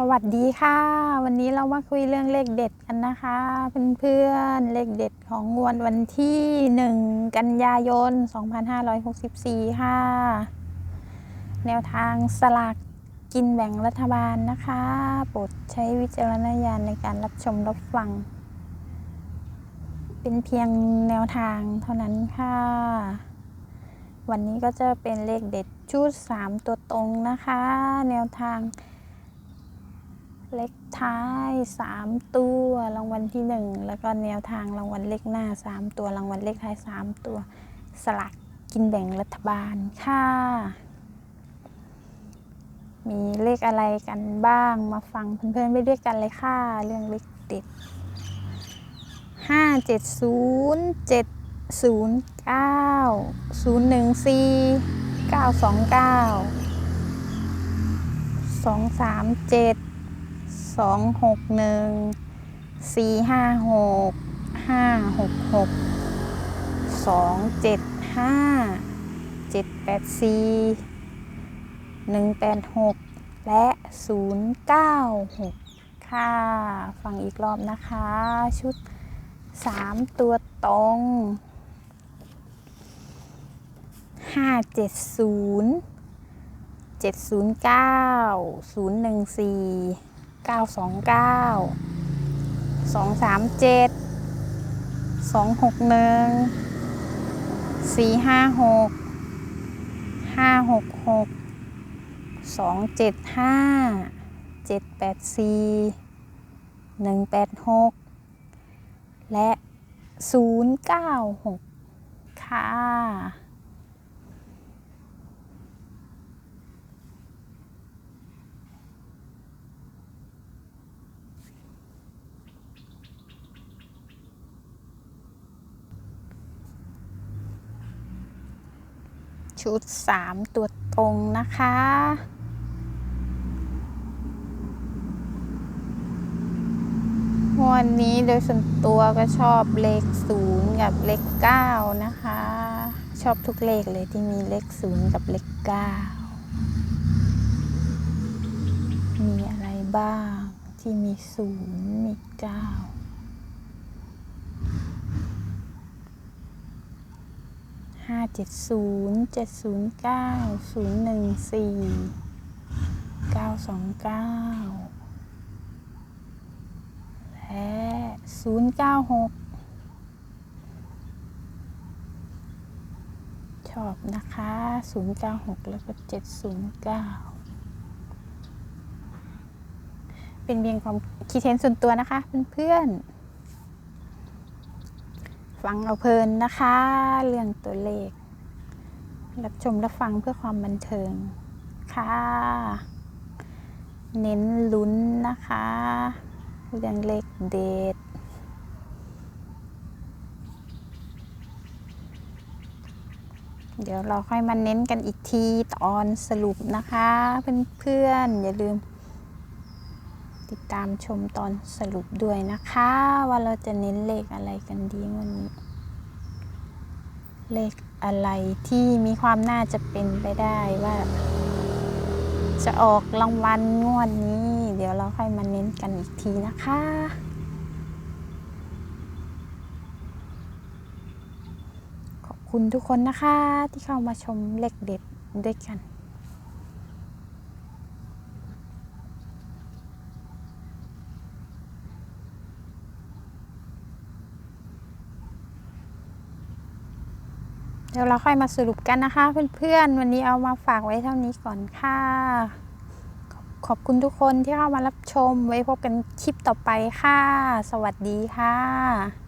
สวัสดีค่ะ วันนี้เรามาคุยเรื่องเลขเด็ดกันนะคะเพื่อนๆเลขเด็ดของงวดวันที่ 1 กันยายน 2564 ค่ะ แนวทางสลากกินแบ่งรัฐบาลนะคะโปรดใช้วิจารณญาณในการรับชมรับฟัง เป็นเพียงแนวทางเท่านั้นค่ะ วันนี้ก็จะเป็นเลขเด็ดชุด 3 ตัวตรงนะคะ แนวทาง เลขท้าย 3 ตัวรางวัลที่ 1 แล้วก็แนวทางรางวัลเลขหน้า 3 ตัวรางวัลเลขท้าย 3 ตัวสลักกินแบ่งรัฐบาลค่ะ มีเลขอะไรกันบ้างมาฟังเพื่อนๆไปด้วยกันเลยค่ะ เรื่องเลขติด 5 7 0 7 0 9 0 1 4 9 2 9 2 3 7 สองหกหนึ่งสี่ห้าหกห้าหกหกสองเจ็ดห้าเจ็ดแปดสี่หนึ่งแปดหกและศูนย์เก้าหกค่ะ ฟังอีกรอบนะคะ ชุดสามตัวตรงห้าเจ็ดศูนย์เจ็ดศูนย์เก้าศูนย์หนึ่งสี่ เก้าสองเก้าสองสามเจ็ดสองหกหนึ่งสี่ห้าหกห้าหกหกสองเจ็ดห้าเจ็ดแปดสี่หนึ่งแปดหกและ 096 ค่ะ ชุด 3 ตัวตรงนะคะ วันนี้โดยส่วนตัวก็ชอบเลขศูนย์กับเลขเก้านะคะ ชอบทุกเลขเลยที่มีเลขศูนย์กับเลขเก้ามีอะไรบ้างที่มีศูนย์มีเก้า 7 0 7 0 9 0 1 4 9 2 9 และ 0 9 6 ชอบนะคะ 0 9 6 แล้วก็ 709เป็นเพียงความคิดเห็นส่วนตัวนะคะเพื่อนๆ ฟังเอาเพลินนะคะ เรื่องตัวเลข รับชมรับฟังเพื่อความบันเทิงค่ะ เน้นลุ้นนะคะ เรื่องเลขเด็ดเดี๋ยวเราค่อยมาเน้นกันอีกทีตอนสรุปนะคะ เพื่อนๆ อย่าลืม ติดตามชมตอนสรุปด้วยนะคะ ว่าเราจะเน้นเลขอะไรกันดีวันนี้ เลข อะไรที่มีความน่าจะเป็นไปได้ว่า จะออกรางวัลงวดนี้ เดี๋ยวเราค่อยมาเน้นกันอีกทีนะคะขอบคุณทุกคนนะคะที่เข้ามาชมเลขเด็ดด้วยกัน เดี๋ยวเราค่อยมาสรุปกันนะคะ เพื่อนๆ วันนี้เอามาฝากไว้เท่านี้ก่อนค่ะ ขอบคุณทุกคนที่เข้ามารับชมไว้พบกันคลิปต่อไปค่ะ สวัสดีค่ะ